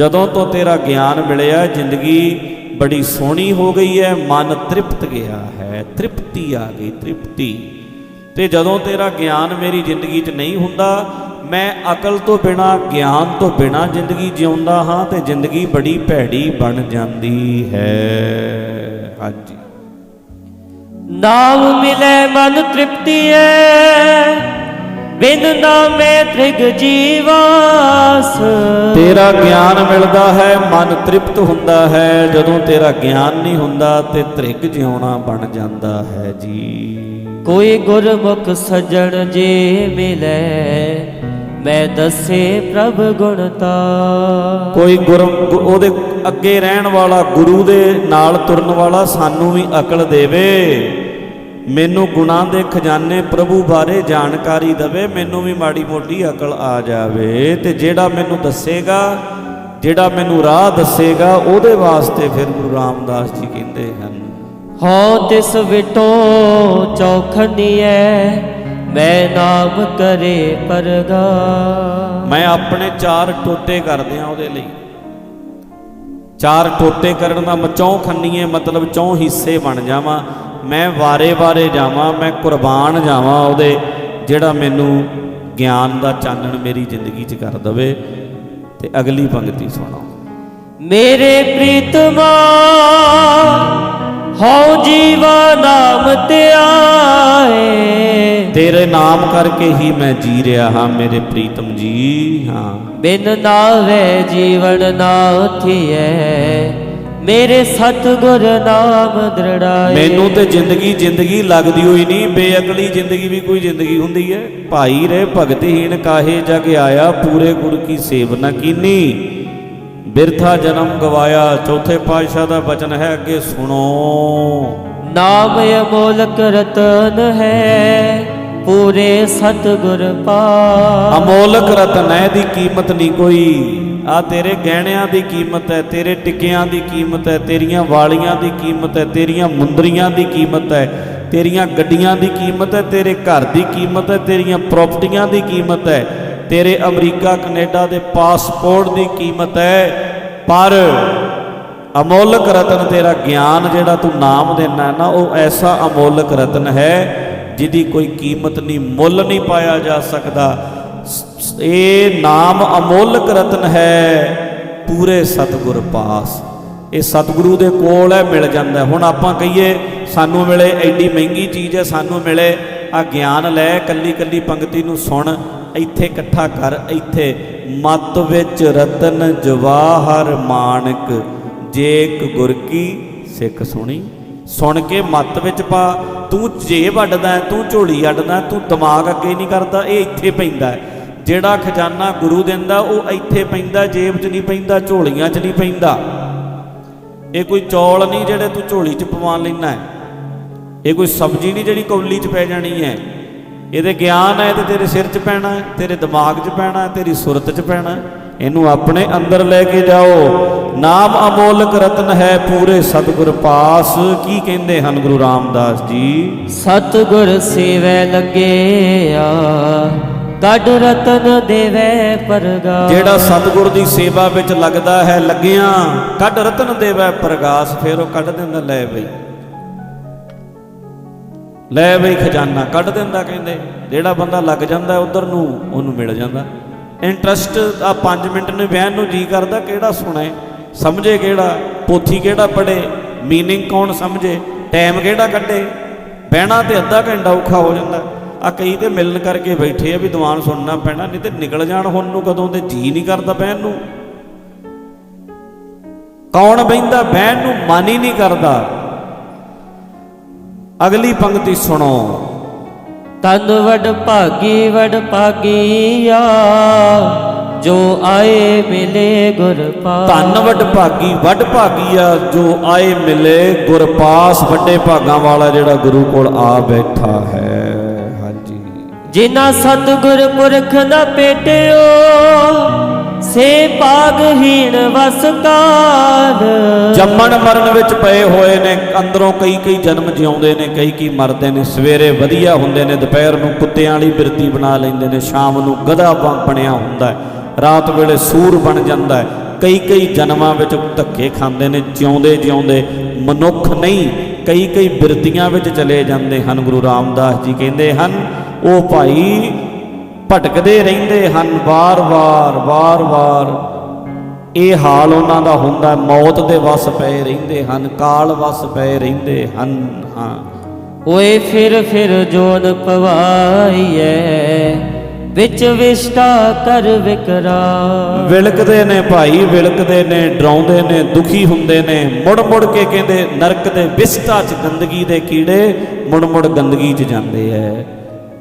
ਜਦੋਂ ਤੋਂ ਤੇਰਾ ਗਿਆਨ ਮਿਲਿਆ, ਜ਼ਿੰਦਗੀ ਬੜੀ ਸੋਹਣੀ ਹੋ ਗਈ ਹੈ, ਮਨ ਤ੍ਰਿਪਤ ਗਿਆ ਹੈ, ਤ੍ਰਿਪਤੀ ਆ ਗਈ, ਤ੍ਰਿਪਤੀ। ਤੇ ਜਦੋਂ ਤੇਰਾ ਗਿਆਨ ਮੇਰੀ ਜ਼ਿੰਦਗੀ 'ਚ ਨਹੀਂ ਹੁੰਦਾ, ਮੈਂ ਅਕਲ ਤੋਂ ਬਿਨਾ, ਗਿਆਨ ਤੋਂ ਬਿਨਾ ਜ਼ਿੰਦਗੀ ਜਿਉਂਦਾ ਹਾਂ ਤੇ ਜ਼ਿੰਦਗੀ ਬੜੀ ਭੈੜੀ ਬਣ ਜਾਂਦੀ ਹੈ। ਹਾਂਜੀ। ਨਾਮ ਮਿਲੇ ਮਨ ਤ੍ਰਿਪਤੀ ਹੈ ਬਿਨ ਨਾਮੇ ਤ੍ਰਿਗ ਜੀਵਾਸ। ਤੇਰਾ ਗਿਆਨ ਮਿਲਦਾ ਹੈ ਮਨ ਤ੍ਰਿਪਤ ਹੁੰਦਾ ਹੈ। ਜਦੋਂ ਤੇਰਾ ਗਿਆਨ ਨਹੀਂ ਹੁੰਦਾ ਤੇ ਤ੍ਰਿਗ ਜਿਉਣਾ ਬਣ ਜਾਂਦਾ ਹੈ ਜੀ। ਕੋਈ ਗੁਰਮੁਖ ਸਜਣ ਜੇ ਮਿਲੇ ਮੈਂ ਦੱਸੇ ਪ੍ਰਭ ਗੁਣਤਾ ਕੋਈ ਗੁਰ ਉਹਦੇ ਅੱਗੇ ਰਹਿਣ ਵਾਲਾ ਗੁਰੂ ਦੇ ਨਾਲ ਤੁਰਨ ਵਾਲਾ ਸਾਨੂੰ ਵੀ ਅਕਲ ਦੇਵੇ। ਮੈਨੂੰ ਗੁਣਾਂ ਦੇ ਖਜ਼ਾਨੇ ਪ੍ਰਭੂ ਬਾਰੇ ਜਾਣਕਾਰੀ ਦੇਵੇ ਮੈਨੂੰ ਵੀ ਮਾੜੀ ਮੋਟੀ ਅਕਲ ਆ ਜਾਵੇ। ਤੇ ਜਿਹੜਾ ਮੈਨੂੰ ਦੱਸੇਗਾ ਜਿਹੜਾ ਮੈਨੂੰ ਰਾਹ ਦੱਸੇਗਾ ਉਹਦੇ ਵਾਸਤੇ ਫਿਰ ਗੁਰੂ ਰਾਮਦਾਸ ਜੀ ਕਹਿੰਦੇ ਹਨ। ਹੋ ਤਿਸ ਵਿਟੋ ਚੌਖਨੀਐ ਮੈਂ ਨਾਮ ਕਰੇ ਪਰਗਾ। ਮੈਂ ਆਪਣੇ ਚਾਰ ਟੋਟੇ ਕਰਦੇ ਆ ਉਹਦੇ ਲਈ। ਚਾਰ ਟੋਟੇ ਕਰਨ ਦਾ ਮਚੌਂ ਖੰਨੀਏ ਮਤਲਬ ਚੌਂ ਹਿੱਸੇ ਬਣ ਜਾਵਾਂ। ਮੈਂ ਵਾਰੇ-ਵਾਰੇ ਜਾਵਾਂ ਮੈਂ ਕੁਰਬਾਨ ਜਾਵਾਂ ਉਹਦੇ ਜਿਹੜਾ ਮੈਨੂੰ ਗਿਆਨ ਦਾ ਚਾਨਣ ਮੇਰੀ ਜ਼ਿੰਦਗੀ 'ਚ ਕਰ ਦਵੇ। ਤੇ ਅਗਲੀ ਪੰਕਤੀ ਸੁਣਾਓ। ਮੇਰੇ ਪ੍ਰੀਤਮਾ ਹਉ ਜੀਵਾ ਨਾਮ ਧਿਆਏ ਤੇਰੇ ਨਾਮ ਕਰਕੇ ਹੀ ਮੈਂ ਜੀ ਰਿਹਾ ਹਾਂ ਮੇਰੇ ਪ੍ਰੀਤਮ ਜੀ ਹਾਂ। ਬਿਨ ਨਾਵੇ ਜੀਵਨ ਨਾ ਉਥੀਐ ਮੇਰੇ ਸਤਿਗੁਰ ਨਾਮ ਦ੍ਰਿੜਾਏ। ਮੈਨੂੰ ਤੇ ਜ਼ਿੰਦਗੀ ਜ਼ਿੰਦਗੀ ਲੱਗਦੀ ਹੋਈ ਨਹੀਂ ਬੇਅਕਲੀ ਜ਼ਿੰਦਗੀ ਵੀ ਕੋਈ ਜ਼ਿੰਦਗੀ ਹੁੰਦੀ ਹੈ। ਭਾਈ ਰੇ ਭਗਤਹੀਣ ਕਾਹੇ ਜਗ ਆਇਆ ਪੂਰੇ ਗੁਰ ਕੀ ਸੇਵ ਨਾ ਕੀਨੀ। ਬਿਰਥਾ ਜਨਮ ਗਵਾਇਆ ਚੌਥੇ ਪਾਤਸ਼ਾਹ ਦਾ ਬਚਨ ਹੈ ਅੱਗੇ ਸੁਣੋ। ਨਾਮ ਅਮੋਲਕ ਰਤਨ ਹੈ ਪੂਰੇ ਸਤਿਗੁਰ ਪਾ ਅਮੋਲਕ ਰਤਨ ਹੈ ਦੀ ਕੀਮਤ ਨਹੀਂ ਕੋਈ। ਆ ਤੇਰੇ ਗਹਿਣਿਆਂ ਦੀ ਕੀਮਤ ਹੈ, ਤੇਰੇ ਟਿੱਕਿਆਂ ਦੀ ਕੀਮਤ ਹੈ, ਤੇਰੀਆਂ ਵਾਲੀਆਂ ਦੀ ਕੀਮਤ ਹੈ, ਤੇਰੀਆਂ ਮੁੰਦਰੀਆਂ ਦੀ ਕੀਮਤ ਹੈ, ਤੇਰੀਆਂ ਗੱਡੀਆਂ ਦੀ ਕੀਮਤ ਹੈ, ਤੇਰੇ ਘਰ ਦੀ ਕੀਮਤ ਹੈ, ਤੇਰੀਆਂ ਪ੍ਰਾਪਰਟੀਆਂ ਦੀ ਕੀਮਤ ਹੈ, ਤੇਰੇ ਅਮਰੀਕਾ, ਕੈਨੇਡਾ ਦੇ ਪਾਸਪੋਰਟ ਦੀ ਕੀਮਤ ਹੈ, ਪਰ ਅਮੋਲਕ ਰਤਨ ਤੇਰਾ ਗਿਆਨ ਜਿਹੜਾ ਤੂੰ ਨਾਮ ਦੇਣਾ ਨਾ, ਉਹ ਐਸਾ ਅਮੋਲਕ ਰਤਨ ਹੈ ਜਿਹਦੀ ਕੋਈ ਕੀਮਤ ਨਹੀਂ, ਮੁੱਲ ਨਹੀਂ ਪਾਇਆ ਜਾ ਸਕਦਾ। ਇਹ ਨਾਮ ਅਮੋਲਕ ਰਤਨ ਹੈ। ਪੂਰੇ ਸਤਿਗੁਰ ਪਾਸ। ਇਹ ਸਤਿਗੁਰੂ ਦੇ ਕੋਲ ਹੈ, ਮਿਲ ਜਾਂਦਾ ਹੁਣ ਆਪਾਂ ਕਹੀਏ, ਸਾਨੂੰ ਮਿਲੇ, ਐਡੀ ਮਹਿੰਗੀ ਚੀਜ਼ ਹੈ, ਸਾਨੂੰ ਮਿਲੇ। ਆ ਗਿਆਨ ਲੈ ਕੱਲੀ ਕੱਲੀ ਪੰਕਤੀ ਨੂੰ ਸੁਣ, ਇੱਥੇ ਇਕੱਠਾ ਕਰ, ਇੱਥੇ। ਮਤ ਵਿੱਚ ਰਤਨ ਜਵਾਹਰ ਮਾਨਕ ਜੇਕ ਗੁਰ ਕੀ ਸਿੱਖ ਸੁਣੀ। ਸੁਣ ਕੇ ਮੱਤ ਵਿੱਚ ਪਾ, ਤੂੰ ਜੇ ਵੱਡਦਾ ਤੂੰ ਝੋਲੀ ਅੱਡਦਾ ਤੂੰ ਦਿਮਾਗ ਅੱਗੇ ਨਹੀਂ ਕਰਦਾ, ਇਹ ਇੱਥੇ ਪੈਂਦਾ ਜਿਹੜਾ ਖਜ਼ਾਨਾ ਗੁਰੂ ਦਿੰਦਾ, ਉਹ ਇੱਥੇ ਪੈਂਦਾ, ਜੇਬ 'ਚ ਨਹੀਂ ਪੈਂਦਾ, ਝੋਲੀਆਂ 'ਚ ਨਹੀਂ ਪੈਂਦਾ। ਇਹ ਕੋਈ ਚੌਲ ਨਹੀਂ ਜਿਹੜੇ ਤੂੰ ਝੋਲੀ 'ਚ ਪਵਾ ਲੈਣਾ ਹੈ। ਇਹ ਕੋਈ ਸਬਜ਼ੀ ਨਹੀਂ ਜਿਹੜੀ ਕੌਲੀ 'ਚ ਪੈ ਜਾਣੀ ਹੈ। ਇਹਦੇ ਗਿਆਨ ਹੈ ਤੇ ਤੇਰੇ ਸਿਰ 'ਚ ਪੈਣਾ ਹੈ, ਤੇਰੇ ਦਿਮਾਗ 'ਚ ਪੈਣਾ ਹੈ, ਤੇਰੀ ਸੁਰਤ 'ਚ ਪੈਣਾ ਹੈ। ਇਹਨੂੰ ਆਪਣੇ ਅੰਦਰ ਲੈ ਕੇ ਜਾਓ। ਨਾਮ ਅਮੋਲਕ ਰਤਨ ਹੈ ਪੂਰੇ ਸਤਿਗੁਰ ਪਾਸ। ਕੀ ਕਹਿੰਦੇ ਹਨ ਗੁਰੂ ਰਾਮਦਾਸ ਜੀ? ਸਤਿਗੁਰ ਸੇਵੈ ਲੱਗਿਆ ਗੱਡ ਰਤਨ ਦੇਵੇ ਪਰਗਾ ਜਿਹੜਾ ਸਤਿਗੁਰ ਦੀ ਸੇਵਾ ਵਿੱਚ ਲੱਗਦਾ ਹੈ, ਲੱਗਿਆ, ਕੱਢ ਰਤਨ ਦੇਵੇ ਪ੍ਰਗਾਸ, ਫਿਰ ਉਹ ਕੱਢ ਦਿੰਦਾ, ਲੈ ਬਈ। ਲੈ ਬਈ ਖਜ਼ਾਨਾ, ਕੱਢ ਦਿੰਦਾ ਕਹਿੰਦੇ। ਜਿਹੜਾ ਬੰਦਾ ਲੱਗ ਜਾਂਦਾ ਉਧਰ ਨੂੰ, ਉਹਨੂੰ ਮਿਲ ਜਾਂਦਾ। ਇੰਟਰਸਟ ਆ 5 ਮਿੰਟ ਨੇ ਬਿਆਨ ਨੂੰ ਜੀ ਕਰਦਾ, ਕਿਹੜਾ ਸੁਣੇ, ਸਮਝੇ ਕਿਹੜਾ, ਪੋਥੀ ਕਿਹੜਾ ਪੜੇ ਮੀਨਿੰਗ ਕੌਣ ਸਮਝੇ ਟਾਈਮ ਕਿਹੜਾ ਕੱਢੇ। ਬਹਿਣਾ ਤੇ ਅੱਧਾ ਘੰਟਾ ਔਖਾ ਹੋ ਜਾਂਦਾ। ਆ ਕਈ ਤੇ ਮਿਲਣ ਕਰਕੇ ਬੈਠੇ ਆ ਵੀ ਦੀਵਾਨ ਸੁਣਨਾ ਪੈਣਾ ਨਹੀਂ ਤੇ ਨਿਕਲ ਜਾਣ ਹੁਣ ਨੂੰ ਕਦੋਂ ਤੇ ਜੀ ਨਹੀਂ ਕਰਦਾ ਬਹਿਣ ਨੂੰ। ਕੌਣ ਬਹਿੰਦਾ ਬਹਿਣ ਨੂੰ ਮਨ ਹੀ ਨਹੀਂ ਕਰਦਾ। ਅਗਲੀ ਪੰਕਤੀ ਸੁਣੋ। ਤਨ ਵਡ ਭਾਗੀ ਵਡ ਭਾਗੀਆ ਜੋ ਆਏ ਮਿਲੇ ਗੁਰ ਪਾ ਧੰਨ ਵੱਡ ਭਾਗੀ ਵੱਡ ਭਾਗੀ ਆ ਜੋ ਆਏ ਮਿਲੇ ਗੁਰਪਾਸ ਵੱਡੇ ਭਾਗਾਂ ਵਾਲਾ ਜਿਹੜਾ ਗੁਰੂ ਕੋਲ ਆ ਬੈਠਾ ਹੈ। ਜਿਨਾ ਸਤਿਗੁਰ ਪੁਰਖ ਨ ਪੇਟਿਓ, ਸੇ ਭਾਗਹੀਣ ਵਸ ਕਾਲ ਜੰਮਣ ਮਰਨ ਵਿੱਚ ਪਏ ਹੋਏ ਨੇ, ਅੰਦਰੋਂ ਕਈ ਕਈ ਜਨਮ ਜਿਉਂਦੇ ਨੇ, ਕਈ ਕਈ ਮਰਦੇ ਨੇ, ਸਵੇਰੇ ਵਧੀਆ ਹੁੰਦੇ ਨੇ, ਦੁਪਹਿਰ ਨੂੰ ਕੁੱਤਿਆਂ ਵਾਲੀ ਬਿਰਤੀ ਬਣਾ ਲੈਂਦੇ ਨੇ, ਸ਼ਾਮ ਨੂੰ ਗਧਾ ਬਣਿਆ ਹੁੰਦਾ ਰਾਤ ਵੇਲੇ ਸੂਰ ਬਣ ਜਾਂਦਾ ਹੈ, ਕਈ ਕਈ ਜਨਮਾਂ ਵਿੱਚ ਧੱਕੇ ਖਾਂਦੇ ਨੇ, ਜਿਉਂਦੇ ਜਿਉਂਦੇ ਮਨੁੱਖ ਨਹੀਂ, ਕਈ ਕਈ ਬਿਰਤੀਆਂ ਵਿੱਚ ਚਲੇ ਜਾਂਦੇ ਹਨ, ਗੁਰੂ ਰਾਮਦਾਸ ਜੀ ਕਹਿੰਦੇ ਹਨ ਉਹ ਭਾਈ ਭਟਕਦੇ ਰਹਿੰਦੇ ਹਨ ਵਾਰ-ਵਾਰ ਵਾਰ-ਵਾਰ ਇਹ ਹਾਲ ਉਹਨਾਂ ਦਾ ਹੁੰਦਾ ਮੌਤ ਦੇ ਵਸ ਪਏ ਰਹਿੰਦੇ ਹਨ ਕਾਲ ਵਸ ਪਏ ਰਹਿੰਦੇ ਹਨ ਹਾਂ। ਓਏ ਫਿਰ ਫਿਰ ਜੋਨ ਪਵਾਈਐ ਵਿੱਚ ਵਿਸ਼ਟਾ ਕਰ ਵਿਕਰਾ ਵਿਲਕਦੇ ਨੇ ਭਾਈ ਵਿਲਕਦੇ ਨੇ ਡਰਾਉਂਦੇ ਨੇ ਦੁਖੀ ਹੁੰਦੇ ਨੇ। ਮੁੜ ਮੁੜ ਕੇ ਕਹਿੰਦੇ ਨਰਕ ਦੇ ਵਿਸਤਾ ਚ ਗੰਦਗੀ ਦੇ ਕੀੜੇ ਮੁੜ ਮੁੜ ਗੰਦਗੀ ਚ ਜਾਂਦੇ ਐ।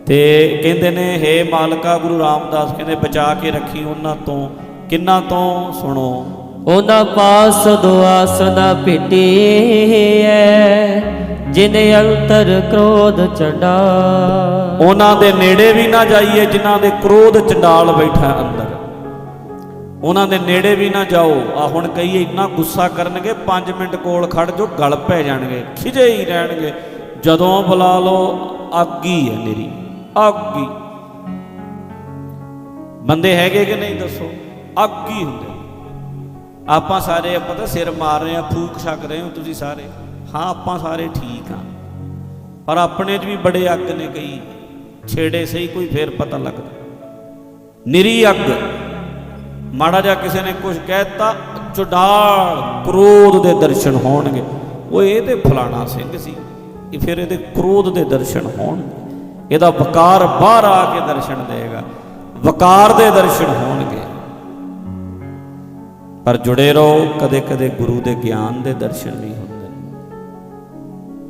ਤੇ ਕਹਿੰਦੇ ਨੇ ਹੇ ਮਾਲਕਾ ਗੁਰੂ ਰਾਮਦਾਸ ਕਹਿੰਦੇ ਬਚਾ ਕੇ ਰੱਖੀ ਉਹਨਾਂ ਤੋਂ। ਕਿੰਨਾ ਤੋਂ? ਸੁਣੋ। ਉਹਨਾਂ ਪਾਸ ਦੁਆਸ ਨਾ ਭਿਟੀਐ ਜਿਨ ਅੰਤਰ ਕ੍ਰੋਧ ਚੰਡਾ। ਉਹਨਾਂ ਦੇ ਨੇੜੇ ਵੀ ਨਾ ਜਾਈਏ ਜਿਨ੍ਹਾਂ ਦੇ ਕ੍ਰੋਧ ਚੰਡਾਲ ਬੈਠਾ ਅੰਦਰ। ਉਹਨਾਂ ਦੇ ਨੇੜੇ ਵੀ ਨਾ ਜਾਓ। ਆ ਹੁਣ ਕਈ ਇੰਨਾ ਗੁੱਸਾ ਕਰਨਗੇ 5 ਮਿੰਟ ਕੋਲ ਖੜ ਜੋ ਗਲ ਪੈ ਜਾਣਗੇ ਖਿਜੇ ਹੀ ਰਹਿਣਗੇ। ਜਦੋਂ ਬੁਲਾ ਲਓ ਹੀ ਹੈ ਮੇਰੀ। ਅੱਗ ਹੀ। ਬੰਦੇ ਹੈਗੇ ਕਿ ਨਹੀਂ ਦੱਸੋ? ਅੱਗ ਹੀ ਹੁੰਦੇ ਆਪਾਂ ਸਾਰੇ, ਆਪਾਂ ਤਾਂ ਸਿਰ ਮਾਰ ਰਹੇ ਆ ਫੂਕ ਛਕ ਰਹੇ ਹੋ ਤੁਸੀਂ ਸਾਰੇ। ਹਾਂ, ਆਪਾਂ ਸਾਰੇ ਠੀਕ ਆ ਪਰ ਆਪਣੇ 'ਚ ਵੀ ਬੜੇ ਅੱਗ ਨੇ ਕਈ। ਛੇੜੇ ਸਹੀ ਕੋਈ ਫੇਰ ਪਤਾ ਲੱਗਦਾ। ਨਿਰੀ ਅੱਗ। ਮਾੜਾ ਜਿਹਾ ਕਿਸੇ ਨੇ ਕੁਝ ਕਹਿਤਾ, ਚੁਡਾਲ, ਕ੍ਰੋਧ ਦੇ ਦਰਸ਼ਨ ਹੋਣਗੇ। ਉਹ ਇਹ ਤੇ ਫਲਾਣਾ ਸਿੰਘ ਸੀ। ਇਹ ਫਿਰ ਇਹਦੇ ਕ੍ਰੋਧ ਦੇ ਦਰਸ਼ਨ ਹੋਣਗੇ। ਇਹਦਾ ਵਕਾਰ ਬਾਹਰ ਆ ਕੇ ਦਰਸ਼ਨ ਦੇਗਾ। ਵਕਾਰ ਦੇ ਦਰਸ਼ਨ ਹੋਣਗੇ। ਪਰ ਜੁੜੇ ਰਹੋ ਕਦੇ ਕਦੇ ਗੁਰੂ ਦੇ ਗਿਆਨ ਦੇ ਦਰਸ਼ਨ ਨਹੀਂ ਹੁੰਦੇ।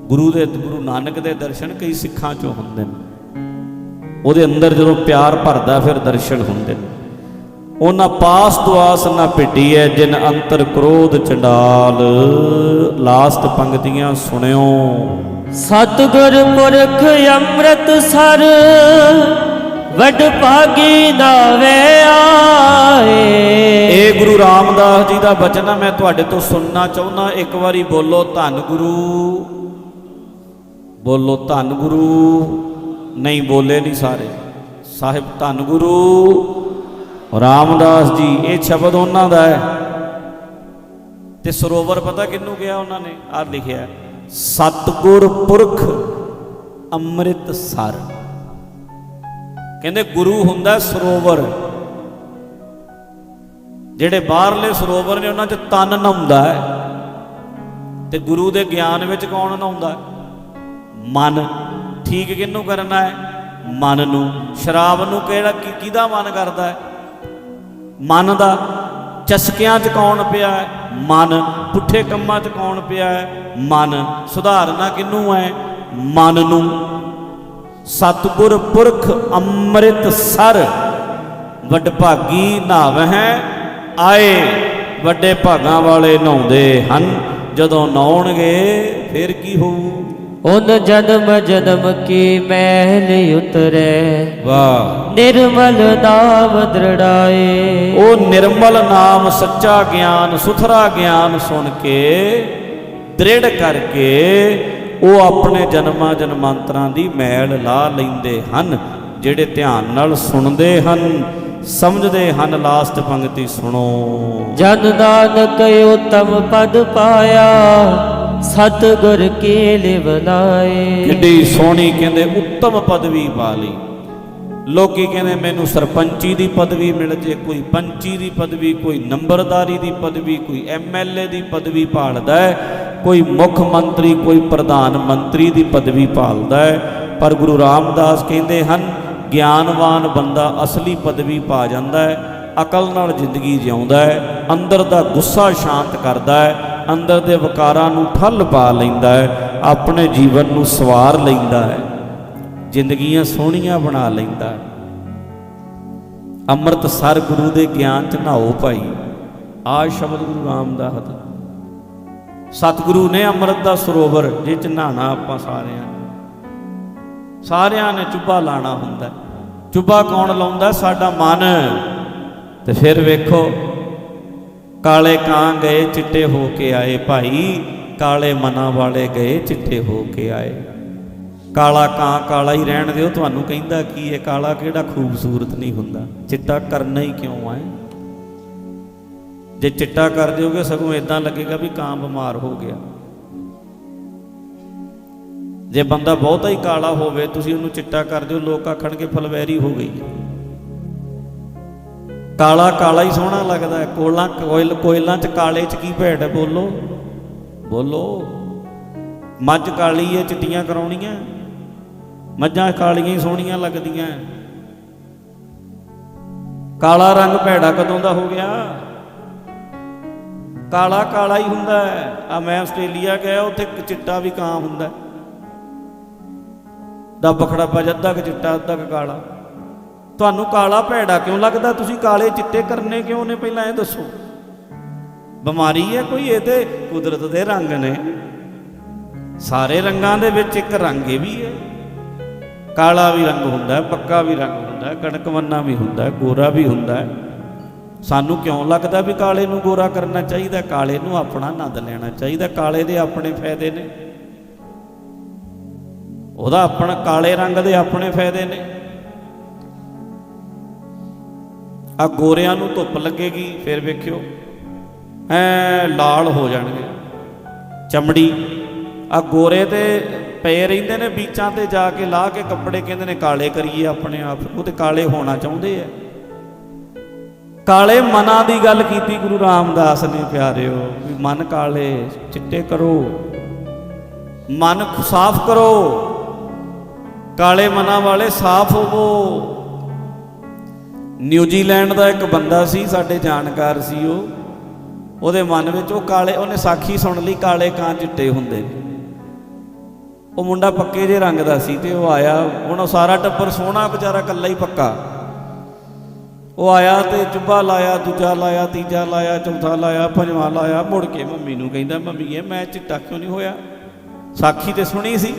ਗੁਰੂ ਦੇ, ਗੁਰੂ ਨਾਨਕ ਦੇ ਦਰਸ਼ਨ ਕਈ ਸਿੱਖਾਂ ਚੋਂ ਹੁੰਦੇ ਨੇ। ਉਹਦੇ ਅੰਦਰ ਜਦੋਂ ਪਿਆਰ ਭਰਦਾ, ਫਿਰ ਦਰਸ਼ਨ ਹੁੰਦੇ ਨੇ। ਉਹਨਾਂ ਪਾਸ ਦੁਆਸ ਨਾ ਭਿੱਟੀ ਹੈ ਜਿਨ ਅੰਤਰ ਕ੍ਰੋਧ ਚੰਡਾਲ। ਲਾਸਟ ਪੰਕਤੀਆਂ ਸੁਣਿਓ। ਸਤਿਗੁਰ ਪੁਰਖ ਅੰਮ੍ਰਿਤ ਸਰ ਵਡ ਭਾਗੀ ਨਾਵੇ ਆਏ। ਇਹ ਗੁਰੂ ਰਾਮਦਾਸ ਜੀ ਦਾ ਬਚਨ ਆ ਮੈਂ ਤੁਹਾਡੇ ਤੋਂ ਸੁਣਨਾ ਚਾਹੁੰਦਾ ਇੱਕ ਵਾਰੀ ਬੋਲੋ ਧੰਨ ਗੁਰੂ। ਬੋਲੋ ਧੰਨ ਗੁਰੂ। ਨਹੀਂ ਬੋਲੇ ਨਹੀਂ ਸਾਰੇ। ਸਾਹਿਬ ਧੰਨ ਗੁਰੂ। ਰਾਮਦਾਸ ਜੀ ਇਹ ਸ਼ਬਦ ਉਹਨਾਂ ਦਾ ਹੈ। ਤੇ ਸਰੋਵਰ ਪਤਾ ਕਿੰਨੂੰ ਗਿਆ ਉਹਨਾਂ ਨੇ? ਆ ਲਿਖਿਆ ਹੈ, ਸਤਿਗੁਰ ਪੁਰਖ ਅੰਮ੍ਰਿਤ ਸਰ। ਕਹਿੰਦੇ ਗੁਰੂ ਹੁੰਦਾ ਸਰੋਵਰ। ਜਿਹੜੇ ਬਾਹਰਲੇ ਸਰੋਵਰ ਨੇ ਉਹਨਾਂ 'ਚ ਤਨ ਨਹਾਉਂਦਾ ਹੈ। ਤੇ ਗੁਰੂ ਦੇ ਗਿਆਨ ਵਿੱਚ ਕੌਣ ਨਹਾਉਂਦਾ ਮਨ। ਠੀਕ ਕਿਹਨੂੰ ਕਰਨਾ ਹੈ? ਮਨ ਨੂੰ। ਸ਼ਰਾਬ ਨੂੰ ਕਿਹੜਾ ਕੀ- ਕਿਹਦਾ ਮਨ ਕਰਦਾ ਹੈ? ਮਨ ਦਾ ਚਸਕਿਆਂ 'ਚ ਕੌਣ ਪਿਆ ਹੈ? ਮਨ। ਪੁੱਠੇ ਕੰਮਾਂ 'ਚ ਕੌਣ ਪਿਆ ਹੈ? ਮਨ। ਸੁਧਾਰਨਾ ਕਿਹਨੂੰ ਹੈ? ਮਨ ਨੂੰ। ਸਤਿਗੁਰ ਪੁਰਖ ਅੰਮ੍ਰਿਤ ਸਰ। ਵਡਭਾਗੀ ਨਾਵਹਿ ਆਏ। ਵੱਡੇ ਭਾਗਾਂ ਵਾਲੇ ਨਹਾਉਂਦੇ ਹਨ। ਜਦੋਂ ਨਹਾਉਣਗੇ, ਫਿਰ ਕੀ ਹੋਊ? ਉਨ ਜਨਮ ਜਨਮ ਕੀ ਮਹਿਲ ਉਤਰੈ? ਵਾਹ। ਨਿਰਮਲ ਨਾਮ ਦ੍ਰਿੜਾਏ। ਉਹ ਨਿਰਮਲ ਨਾਮ ਸੱਚਾ ਗਿਆਨ ਸੁਥਰਾ ਗਿਆਨ ਸੁਣ ਕੇ ਦ੍ਰਿੜ ਕਰਕੇ ਉਹ ਆਪਣੇ ਜਨਮਾਂ ਜਨਮਾਂਤਰਾਂ ਦੀ ਮੈਲ ਲਾ ਲੈਂਦੇ ਹਨ ਜਿਹੜੇ ਧਿਆਨ ਨਾਲ ਸੁਣਦੇ ਹਨ ਸਮਝਦੇ ਹਨ ਲਾਸਟ ਪੰਕਤੀ ਸੁਣੋ। ਜਨ ਨਾਨਕ ਉਤਮ ਪਦ ਪਾਇਆ। ਸਤਿਗੁਰ ਕੀ ਲਿਵਲਾਏ ਕਿੱਡੀ ਸੋਹਣੀ ਕਹਿੰਦੇ ਉੱਤਮ ਪਦਵੀ ਪਾ ਲਈ। ਲੋਕੀ ਕਹਿੰਦੇ ਮੈਨੂੰ ਸਰਪੰਚੀ ਦੀ ਪਦਵੀ ਮਿਲ ਜੇ, ਕੋਈ ਪੰਚੀ ਦੀ ਪਦਵੀ, ਕੋਈ ਨੰਬਰਦਾਰੀ ਦੀ ਪਦਵੀ, ਕੋਈ ਐਮਐਲਏ ਦੀ ਪਦਵੀ ਭਾਲਦਾ ਹੈ, ਕੋਈ ਮੁੱਖ ਮੰਤਰੀ, ਕੋਈ ਪ੍ਰਧਾਨ ਮੰਤਰੀ ਦੀ ਪਦਵੀ ਭਾਲਦਾ ਹੈ। ਪਰ ਗੁਰੂ ਰਾਮਦਾਸ ਕਹਿੰਦੇ ਹਨ, ਗਿਆਨਵਾਨ ਬੰਦਾ ਅਸਲੀ ਪਦਵੀ ਪਾ ਜਾਂਦਾ ਹੈ, ਅਕਲ ਨਾਲ ਜ਼ਿੰਦਗੀ ਜਿਉਂਦਾ ਹੈ, ਅੰਦਰ ਦਾ ਗੁੱਸਾ ਸ਼ਾਂਤ ਕਰਦਾ ਹੈ ਅੰਦਰ ਦੇ ਵਿਕਾਰਾਂ ਨੂੰ ਠੱਲ ਪਾ ਲੈਂਦਾ ਹੈ, ਆਪਣੇ ਜੀਵਨ ਨੂੰ ਸਵਾਰ ਲੈਂਦਾ ਹੈ, ਜ਼ਿੰਦਗੀਆਂ ਸੋਹਣੀਆਂ ਬਣਾ ਲੈਂਦਾ ਹੈ। ਅੰਮ੍ਰਿਤ ਸਰ ਗੁਰੂ ਦੇ ਗਿਆਨ ਚ ਨਹਾਓ ਭਾਈ, ਆ ਸ਼ਬਦ ਗੁਰੂ ਰਾਮਦਾਸ ਦਾ। ਸਤਿਗੁਰੂ ਨੇ ਅੰਮ੍ਰਿਤ ਦਾ ਸਰੋਵਰ, ਜਿਹ ਚ ਨਹਾਣਾ ਆਪਾਂ ਸਾਰਿਆਂ ਨੇ। ਸਾਰਿਆਂ ਨੇ ਚੁੱਭਾ ਲਾਣਾ ਹੁੰਦਾ ਚੁੱਭਾ ਕੌਣ ਲਾਉਂਦਾ? ਸਾਡਾ ਮਨ। ਤੇ ਫਿਰ ਵੇਖੋ ਕਾਲੇ ਕਾਂ ਗਏ, ਚਿੱਟੇ ਹੋ ਕੇ ਆਏ ਭਾਈ। ਕਾਲੇ ਮਨਾਂ ਵਾਲੇ ਗਏ, ਚਿੱਟੇ ਹੋ ਕੇ ਆਏ। ਕਾਲਾ ਕਾਂ ਕਾਲਾ ਹੀ ਰਹਿਣ ਦਿਓ, ਤੁਹਾਨੂੰ ਕਹਿੰਦਾ ਕੀ ਹੈ? ਕਾਲਾ ਕਿਹੜਾ ਖੂਬਸੂਰਤ ਨਹੀਂ ਹੁੰਦਾ। ਚਿੱਟਾ ਕਰਨਾ ਹੀ ਕਿਉਂ ਹੈ? ਜੇ ਚਿੱਟਾ ਕਰ ਦਿਓਗੇ, ਸਗੋਂ ਇਦਾਂ ਲੱਗੇਗਾ ਵੀ ਕਾਂ ਬਿਮਾਰ ਹੋ ਗਿਆ। ਜੇ ਬੰਦਾ ਬਹੁਤਾ ਹੀ ਕਾਲਾ ਹੋਵੇ, ਤੁਸੀਂ ਉਹਨੂੰ ਚਿੱਟਾ ਕਰ ਦਿਓ, ਲੋਕ ਆਖਣਗੇ, ਫਲਵੈਰੀ ਹੋ ਗਈ। ਕਾਲਾ ਕਾਲਾ ਹੀ ਸੋਹਣਾ ਲੱਗਦਾ ਹੈ। ਕੋਲਾ, ਕੋਇਲ, ਕੋਇਲਾਂ ਚ ਕਾਲੇ ਚ ਕੀ ਭੇਡ ਹੈ? ਬੋਲੋ। ਬੋਲੋ। ਮੱਝ ਕਾਲੀ ਹੈ, ਚਿੱਟੀਆਂ ਕਰਾਉਣੀਆਂ। ਮੱਝਾਂ ਕਾਲੀਆਂ ਹੀ ਸੋਹਣੀਆਂ ਲੱਗਦੀਆਂ ਕਾਲਾ ਰੰਗ ਭੈੜਾ ਕਦੋਂ ਦਾ ਹੋ ਗਿਆ? ਕਾਲਾ ਕਾਲਾ ਹੀ ਹੁੰਦਾ ਹੈ। ਆ ਮੈਂ ਆਸਟ੍ਰੇਲੀਆ ਗਿਆ, ਉੱਥੇ ਚਿੱਟਾ ਵੀ ਕਾਂ ਹੁੰਦਾ ਹੈ। ਦਾ ਬਖੜਾ ਪਾ ਅੱਧਾ ਕੁ ਚਿੱਟਾ, ਅੱਧਾ ਕੁ ਕਾਲਾ। ਤੁਹਾਨੂੰ ਕਾਲਾ ਭੈੜਾ ਕਿਉਂ ਲੱਗਦਾ? ਤੁਸੀਂ ਕਾਲੇ ਚਿੱਟੇ ਕਰਨੇ ਕਿਉਂ ਨੇ? ਪਹਿਲਾਂ ਇਹ ਦੱਸੋ। ਬਿਮਾਰੀ ਹੈ ਕੋਈ? ਇਹ ਤੇ ਕੁਦਰਤ ਦੇ ਰੰਗ ਨੇ। ਸਾਰੇ ਰੰਗਾਂ ਦੇ ਵਿੱਚ ਇੱਕ ਰੰਗ ਇਹ ਵੀ ਹੈ। ਕਾਲਾ ਵੀ ਰੰਗ ਹੁੰਦਾ ਪੱਕਾ ਵੀ ਰੰਗ ਹੁੰਦਾ ਹੈ ਕਣਕਵੰਨਾ ਵੀ ਹੁੰਦਾ ਗੋਰਾ ਵੀ ਹੁੰਦਾ ਸਾਨੂੰ ਕਿਉਂ ਲੱਗਦਾ ਵੀ ਕਾਲੇ ਨੂੰ ਗੋਰਾ ਕਰਨਾ ਚਾਹੀਦਾ? ਕਾਲੇ ਨੂੰ ਆਪਣਾ ਆਨੰਦ ਲੈਣਾ ਚਾਹੀਦਾ। ਕਾਲੇ ਦੇ ਆਪਣੇ ਫਾਇਦੇ ਨੇ। ਉਹਦਾ ਆਪਣਾ ਕਾਲੇ ਰੰਗ ਦੇ ਆਪਣੇ ਫਾਇਦੇ ਨੇ। ਆ ਗੋਰਿਆਂ ਨੂੰ ਧੁੱਪ ਲੱਗੇਗੀ, ਫਿਰ ਵੇਖਿਓ। ਐ ਲਾਲ ਹੋ ਜਾਣਗੇ। ਚਮੜੀ। ਆ ਗੋਰੇ ਤੇ ਪਏ ਰਹਿੰਦੇ ਨੇ ਬੀਚਾਂ ਤੇ ਜਾ ਕੇ ਲਾ ਕੇ ਕੱਪੜੇ ਕਹਿੰਦੇ ਨੇ ਕਾਲੇ ਕਰੀਏ ਆਪਣੇ ਆਪ। ਉਹ ਤੇ ਕਾਲੇ ਹੋਣਾ ਚਾਹੁੰਦੇ ਆ। ਕਾਲੇ ਮਨਾਂ ਦੀ ਗੱਲ ਕੀਤੀ ਗੁਰੂ ਰਾਮਦਾਸ ਨੇ, ਪਿਆਰਿਓ, ਵੀ ਮਨ ਕਾਲੇ, ਚਿੱਟੇ ਕਰੋ। ਮਨ ਸਾਫ਼ ਕਰੋ। ਕਾਲੇ ਮਨਾਂ ਵਾਲੇ ਸਾਫ਼ ਹੋਵੋ। ਨਿਊਜ਼ੀਲੈਂਡ ਦਾ ਇੱਕ ਬੰਦਾ ਸੀ, ਸਾਡੇ ਜਾਣਕਾਰ ਸੀ ਉਹ। ਉਹਦੇ ਮਨ ਵਿੱਚ ਉਹ ਕਾਲੇ, ਉਹਨੇ ਸਾਖੀ ਸੁਣ ਲਈ, ਕਾਲੇ ਕਾਂ ਚਿੱਟੇ ਹੁੰਦੇ ਨੇ। ਉਹ ਮੁੰਡਾ ਪੱਕੇ ਜੇ ਰੰਗ ਦਾ ਸੀ ਤੇ ਉਹ ਆਇਆ, ਹੁਣ ਉਹ ਸਾਰਾ ਟੱਬਰ ਸੋਹਣਾ, ਵਿਚਾਰਾ ਇਕੱਲਾ ਹੀ ਪੱਕਾ। ਉਹ ਆਇਆ ਤੇ ਚੁੱਭਾ ਲਾਇਆ, ਦੂਜਾ ਲਾਇਆ, ਤੀਜਾ ਲਾਇਆ, ਚੌਥਾ ਲਾਇਆ, ਪੰਜਵਾਂ ਲਾਇਆ, ਮੁੜ ਕੇ ਮੰਮੀ ਨੂੰ ਕਹਿੰਦਾ, ਮੰਮੀ, ਇਹ ਮੈਂ ਚਿੱਟਾ ਕਿਉਂ ਨਹੀਂ ਹੋਇਆ? ਸਾਖੀ ਤੇ ਸੁਣੀ ਸੀ।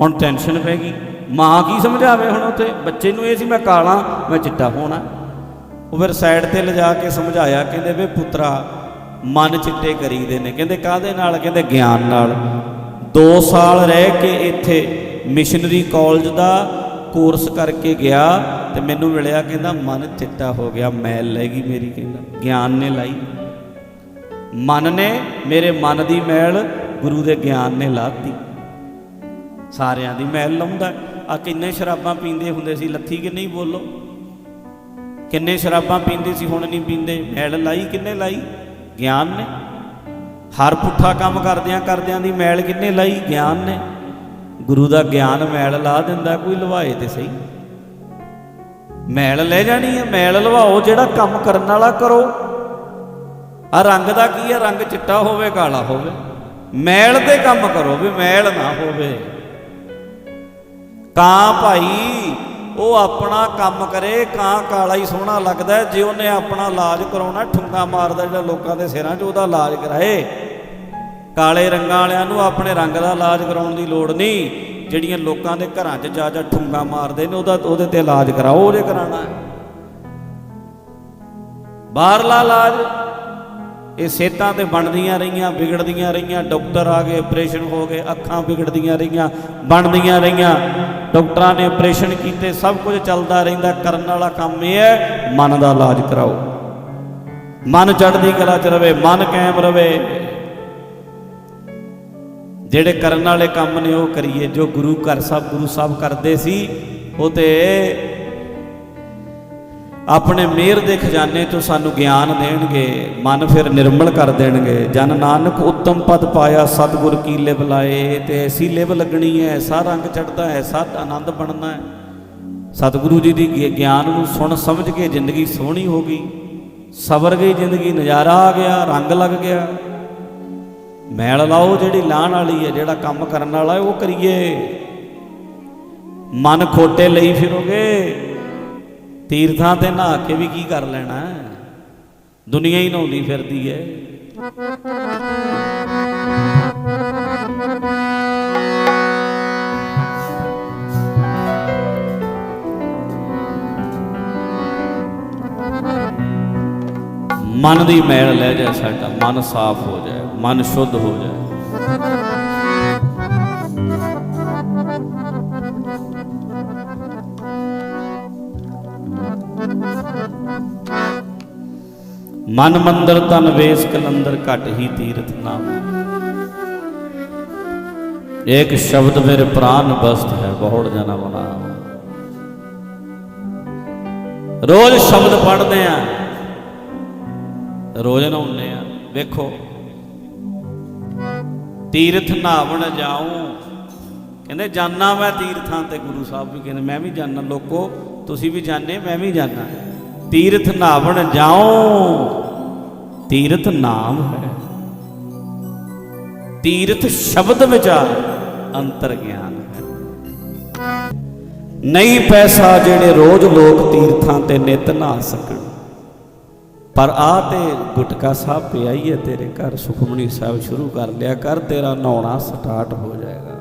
ਹੁਣ ਟੈਨਸ਼ਨ ਪੈ ਗਈ। ਮਾਂ ਕੀ ਸਮਝਾਵੇ ਹੁਣ ਉੱਥੇ? ਬੱਚੇ ਨੂੰ ਇਹ ਸੀ, ਮੈਂ ਕਾਲਾ, ਮੈਂ ਚਿੱਟਾ ਹੋਣਾ। ਉਹ ਫਿਰ ਸਾਈਡ ਤੇ ਲਿਜਾ ਕੇ ਸਮਝਾਇਆ, ਕਹਿੰਦੇ, ਵੇ ਪੁੱਤਰਾ, ਮਨ ਚਿੱਟੇ ਕਰੀਦੇ ਨੇ। ਕਹਿੰਦੇ, ਕਾਹਦੇ ਨਾਲ? ਕਹਿੰਦੇ, ਗਿਆਨ ਨਾਲ। 2 ਸਾਲ ਰਹਿ ਕੇ ਇੱਥੇ ਮਿਸ਼ਨਰੀ ਕਾਲਜ ਦਾ ਕੋਰਸ ਕਰਕੇ ਗਿਆ ਤੇ ਮੈਨੂੰ ਮਿਲਿਆ, ਕਹਿੰਦਾ, ਮਨ ਚਿੱਟਾ ਹੋ ਗਿਆ, ਮੈਲ ਲੈ ਗਈ ਮੇਰੀ, ਕਹਿੰਦਾ। ਗਿਆਨ ਨੇ ਲਾਈ। ਮਨ ਨੇ, ਮੇਰੇ ਮਨ ਦੀ ਮੈਲ ਗੁਰੂ ਦੇ ਗਿਆਨ ਨੇ ਲਾਤੀ। ਸਾਰਿਆਂ ਦੀ ਮੈਲ ਲਾਉਂਦਾ। ਆ ਕਿੰਨੇ ਸ਼ਰਾਬਾਂ ਪੀਂਦੇ ਹੁੰਦੇ ਸੀ? ਲੱਥੀ ਕਿ ਨਹੀਂ ਬੋਲੋ? ਕਿੰਨੇ ਸ਼ਰਾਬਾਂ ਪੀਂਦੇ ਸੀ? ਹੁਣ ਨਹੀਂ ਪੀਂਦੇ। ਮੈਲ ਲਾਈ? ਕਿੰਨੇ ਲਾਈ? ਗਿਆਨ ਨੇ। ਹਰ ਪੁੱਠਾ ਕੰਮ ਕਰਦਿਆਂ ਕਰਦਿਆਂ ਦੀ ਮੈਲ ਕਿੰਨੇ ਲਾਈ? ਗਿਆਨ ਨੇ। ਗੁਰੂ ਦਾ ਗਿਆਨ ਮੈਲ ਲਾ ਦਿੰਦਾ, ਕੋਈ ਲਵਾਏ ਤੇ ਸਹੀ। ਮੈਲ ਲੈ ਜਾਣੀ ਹੈ ਮੈਲ ਲਵਾਓ, ਜਿਹੜਾ ਕੰਮ ਕਰਨ ਵਾਲਾ ਕਰੋ। ਆ ਰੰਗ ਦਾ ਕੀ ਹੈ ਰੰਗ ਚਿੱਟਾ ਹੋਵੇ, ਕਾਲਾ ਹੋਵੇ। ਮੈਲ ਤੇ ਕੰਮ ਕਰੋ ਵੀ ਮੈਲ ਨਾ ਹੋਵੇ। ਕਾਂ ਭਾਈ ਉਹ ਆਪਣਾ ਕੰਮ ਕਰੇ, ਕਾਂ ਕਾਲਾ ਹੀ ਸੋਹਣਾ ਲੱਗਦਾ ਜੇ ਉਹਨੇ ਆਪਣਾ ਇਲਾਜ ਕਰਾਉਣਾ, ਠੁੰਗਾ ਮਾਰਦਾ ਜਿਹੜਾ ਲੋਕਾਂ ਦੇ ਸਿਰਾਂ 'ਚ, ਉਹਦਾ ਇਲਾਜ ਕਰਾਏ। ਕਾਲੇ ਰੰਗਾਂ ਵਾਲਿਆਂ ਨੂੰ ਆਪਣੇ ਰੰਗ ਦਾ ਇਲਾਜ ਕਰਾਉਣ ਦੀ ਲੋੜ ਨਹੀਂ। ਜਿਹੜੀਆਂ ਲੋਕਾਂ ਦੇ ਘਰਾਂ 'ਚ ਜਾ ਜਾ ਠੁੰਗਾ ਮਾਰਦੇ ਨੇ, ਉਹਦਾ ਉਹਦੇ ਤੇ ਇਲਾਜ ਕਰਾਓ, ਉਹਦੇ ਕਰਾਣਾ ਬਾਹਰਲਾ ਇਲਾਜ ਇਹ ਸਿਹਤਾਂ ਤੇ ਬਣਦੀਆਂ ਰਹੀਆਂ, ਵਿਗੜਦੀਆਂ ਰਹੀਆਂ, ਡਾਕਟਰ ਆ ਗਏ ਆਪਰੇਸ਼ਨ ਹੋ ਗਏ, ਅੱਖਾਂ ਵਿਗੜਦੀਆਂ ਰਹੀਆਂ, ਬਣਦੀਆਂ ਰਹੀਆਂ। ਡਾਕਟਰਾਂ ਨੇ ਆਪਰੇਸ਼ਨ ਕੀਤੇ, ਸਭ ਕੁਝ ਚੱਲਦਾ ਰਹਿੰਦਾ, ਕਰਨ ਵਾਲਾ ਕੰਮ ਇਹ ਹੈ, ਮਨ ਦਾ ਇਲਾਜ ਕਰਾਓ। ਮਨ ਚੜ੍ਹਦੀ ਕਲਾ ਚ ਰਵੇ, ਮਨ ਕਾਇਮ ਰਵੇ। ਜਿਹੜੇ ਕਰਨ ਵਾਲੇ ਕੰਮ ਨੇ ਉਹ ਕਰੀਏ, ਜੋ ਗੁਰੂ ਘਰ ਸਾਹਿਬ, ਗੁਰੂ ਸਾਹਿਬ ਕਰਦੇ ਸੀ, ਉਹ ਤੇ ਆਪਣੇ ਮਿਹਰ ਦੇ ਖਜ਼ਾਨੇ ਤੋਂ ਸਾਨੂੰ ਗਿਆਨ ਦੇਣਗੇ, ਮਨ ਫਿਰ ਨਿਰਮਲ ਕਰ ਦੇਣਗੇ। ਜਨ ਨਾਨਕ ਉੱਤਮ ਪਦ ਪਾਇਆ, ਸਤਿਗੁਰ ਕੀ ਲਿਵ ਲਾਏ, ਤੇ ਐਸੀ ਲਿਵ ਲੱਗਣੀ ਹੈ ਐਸਾ ਰੰਗ ਚੜਦਾ ਹੈ ਸਤ ਆਨੰਦ ਬਣਨਾ ਹੈ। ਸਤਿਗੁਰੂ ਜੀ ਦੀ ਗਿ- ਗਿਆਨ ਨੂੰ ਸੁਣ ਸਮਝ ਕੇ ਜ਼ਿੰਦਗੀ ਸੋਹਣੀ ਹੋ ਗਈ। ਸਬਰ ਗਈ ਜ਼ਿੰਦਗੀ, ਨਜ਼ਾਰਾ ਆ ਗਿਆ, ਰੰਗ ਲੱਗ ਗਿਆ। ਮੈਲ ਲਾਓ ਜਿਹੜੀ ਲਾਣ ਵਾਲੀ ਹੈ, ਜਿਹੜਾ ਕੰਮ ਕਰਨ ਵਾਲਾ ਉਹ ਕਰੀਏ। ਮਨ ਖੋਟੇ ਲਈ ਫਿਰੋਗੇ। ਤੀਰਥਾਂ ਤੇ ਨਹਾ ਕੇ ਵੀ ਕੀ ਕਰ ਲੈਣਾ ਹੈ? ਦੁਨੀਆ ਹੀ ਨਹਾਉਂਦੀ ਫਿਰਦੀ ਹੈ ਮਨ ਦੀ ਮੈਲ ਲੈ ਜਾਏ ਸਾਡਾ, ਮਨ ਸਾਫ਼ ਹੋ ਜਾਏ, ਮਨ ਸ਼ੁੱਧ ਹੋ ਜਾਏ ਮਨ ਮੰਦਰ ਤਨ ਵੇਸ ਕਲੰਦਰ ਘਟ ਹੀ ਤੀਰਥ ਨਾਮ। ਇੱਕ ਸ਼ਬਦ ਮੇਰੇ ਪ੍ਰਾਨ ਬਸਤ ਹੈ, ਬਹੁੜ ਜਨਾ ਬਣਾ ਰੋਜ਼ ਸ਼ਬਦ ਪੜ੍ਹਦੇ ਆ, ਰੋਜ਼ ਨਹਾਉਂਦੇ ਆ। ਵੇਖੋ, ਤੀਰਥ ਨਾਵਣ ਜਾਉ, ਕਹਿੰਦੇ ਜਾਨਾ ਮੈਂ ਤੀਰਥਾਂ ਤੇ, ਗੁਰੂ ਸਾਹਿਬ ਵੀ ਕਹਿੰਦੇ, ਮੈਂ ਵੀ ਜਾਣਾ ਲੋਕੋ, ਤੁਸੀਂ ਵੀ ਜਾਣੇ ਮੈਂ ਵੀ ਜਾਣਾ ਤੀਰਥ ਨਾਵਣ ਜਾਉ। ਤੀਰਥ ਨਾਮ ਹੈ। ਤੀਰਥ ਸ਼ਬਦ ਵਿਚਾਰ ਅੰਤਰ ਗਿਆਨ ਹੈ। ਨਹੀਂ ਪੈਸਾ ਜਿਹੜੇ ਰੋਜ਼ ਲੋਕ ਤੀਰਥਾਂ ਤੇ ਨਿਤ ਨਹਾ ਸਕਣ। ਪਰ ਆ ਤੇ ਗੁਟਕਾ ਸਾਹਿਬ ਪਿਆ ਹੀ ਹੈ, ਤੇਰੇ ਘਰ ਸੁਖਮਨੀ ਸਾਹਿਬ ਸ਼ੁਰੂ ਕਰ ਲਿਆ ਕਰ, ਤੇਰਾ ਨਹਾਉਣਾ ਸਟਾਰਟ ਹੋ ਜਾਏਗਾ।